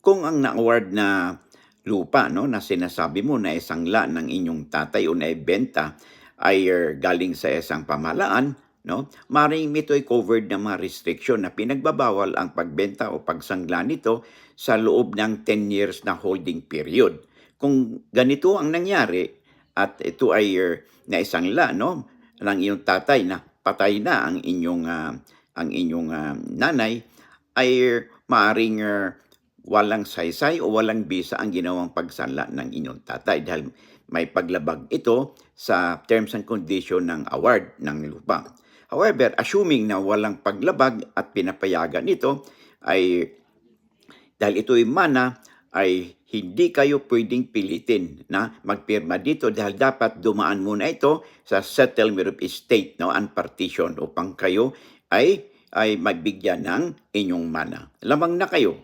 kung ang na-award na lupa no na sinasabi mo na isangla ng inyong tatay o naibenta ay er, galing sa isang pamahalaan, no? Maring ito ay covered ng mga restriction na pinagbabawal ang pagbenta o pagsangla nito sa loob ng 10 years na holding period. Kung ganito ang nangyari at ito ay er, naisangla no ng iyong tatay na patay na ang inyong ah, ang inyong ah, nanay ay er, maaring er, walang saysay o walang bisa ang ginawang pagsanla ng inyong tatay dahil may paglabag ito sa terms and condition ng award ng lupa. However, assuming na walang paglabag at pinapayagan ito ay dahil ito'y mana ay hindi kayo pwedeng pilitin na magpirma dito dahil dapat dumaan muna ito sa settlement of estate no, and partition upang kayo ay ay magbigyan ng inyong mana. Lamang na kayo